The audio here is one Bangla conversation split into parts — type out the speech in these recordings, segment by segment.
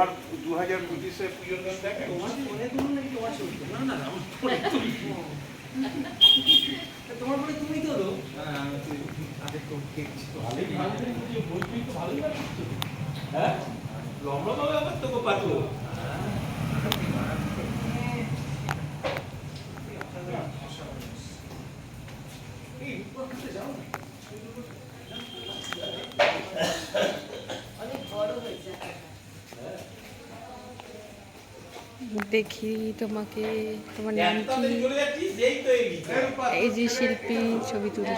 হাজার দু হাজার পঁচিশে পুজোর গান দেখে তোমার পরে তুমি তো হ্যাঁ লম্বা তুলুন? না তোকে আমার ফোনে তুলি। তা তোমার ফোনে তুমি তোলো হ্যাঁ, আমি তুই আগে তো দেখছি তো। ভালোই ভালো করে বুঝিয়ে বলবি তো ভালোই লাগছে তো। হ্যাঁ লম্বা তবে আবার তোকে পাতলো এই, উপর ঘুরতে যাও না। অনেক বড় হয়েছে দেখি তোমাকে তোমার নাম কি? এই তো এই এই যে শিল্পী ছবি তুলে।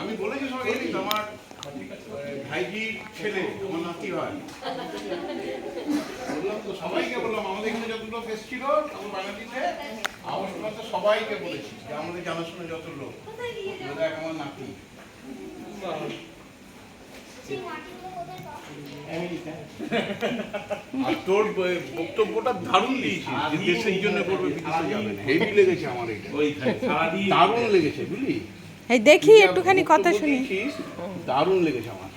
আমি বলেছি আমার ভাইজির ছেলে আমার নাতি হয়। বললাম তো সবাইকে বললাম আমাদের এখানে যত লোক এসেছিল তখন বাঙালিতে আমার সবাইকে বলেছি যে আমাদের জানাশোনা যত লোক আমার নাতি। আর তোর বক্তব্যটা দারুণ দিয়েছিস যে দেশের জন্য করবে বিদেশে যাবে হেভি লেগেছে আমার এটা। দারুণ লেগেছে বুঝলি? এই দেখি একটুখানি কথা শুনি। দারুণ লেগেছে আমার।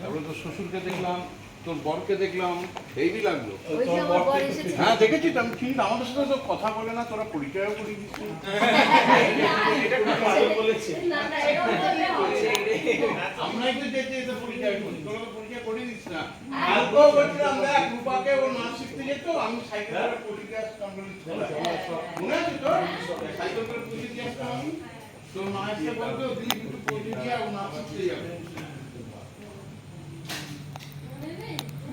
তারপরে শ্বশুরকে দেখলাম তোর বরকে দেখলাম হেভি লাগল। হ্যাঁ দেখেছি তো আমি চিনি আমাদের সাথে তো কথা বলে না তোরা পরিচয়ও করি দিচ্ছি এটা খুব না না এরকম করলে হবে। আমরাই তো যেতে যেতে পরিচয় করি। তোরা তো পরিচয় করে দিস না। কালকেও রূপাকে নাচ শিখতে যেত আমি সাইকেল করে পরিচয় আসতাম বলে মনে আছে তো সাইকেল করে পরিচয় আসতাম আমি। তোর মা এসে বলতো দিদি একটু পরিচয় দিয়ে ও নাচ শিখতে যাবে এটা গল্প আমি করেছি কতদিন এরকম ফিরছি করে রুটুটা হাতে ফিরছি সাইকেলে উঠে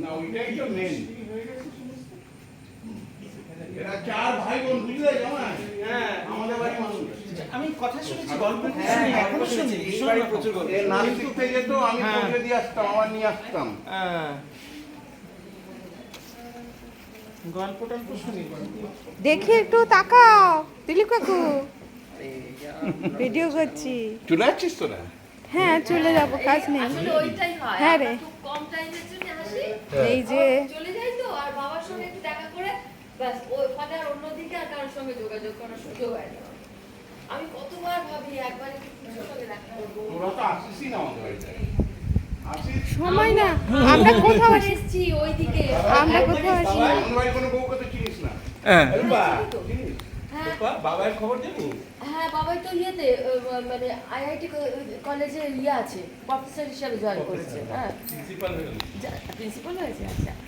না ওইটাই তো মেন এরা চার ভাই বোন বুঝলে? জামাই। হ্যাঁ। আমাদের বাড়ি মানুষ। আমি কথা শুনেছি গল্প শুনি এখনও শুনি ভীষণ প্রচুর গল্প। এ নাচ শিখতে যেত আমি হ্যাঁ। পৌঁছে দিয়ে আসতাম আবার নিয়ে আসতাম। হ্যাঁ। গল্প টল্প শুনি গল্প। দেখি একটু তাকাও দিলীপ কাকু। ভিডিও করছি। চলে যাচ্ছিস তোরা? হ্যাঁ চলে যাব কাজ নেই। আসলে ওইটাই হয়। হ্যাঁ রে। টাইমের এই যে চলে যাই তো আর বাবার সঙ্গে একটু দেখা করে ব্যাস ওই ফলে আর অন্যদিকে আর কারোর সঙ্গে যোগাযোগ করার সুযোগ। আমি কতবার ভাবি একবার সময় না। আমরা কোথাও এসছি ওইদিকে। আমরা কোথাও আসি না কোনো বউকে তো চিনিস না। হ্যাঁ। হ্যাঁ। বাবার খবর জানি হ্যাঁ বাবাই তো ইয়েতে মানে আইআইটি কলেজে ইয়ে আছে প্রফেসর হিসাবে জয়েন করেছে হ্যাঁ। প্রিন্সিপাল প্রিন্সিপাল হয়েছে আচ্ছা।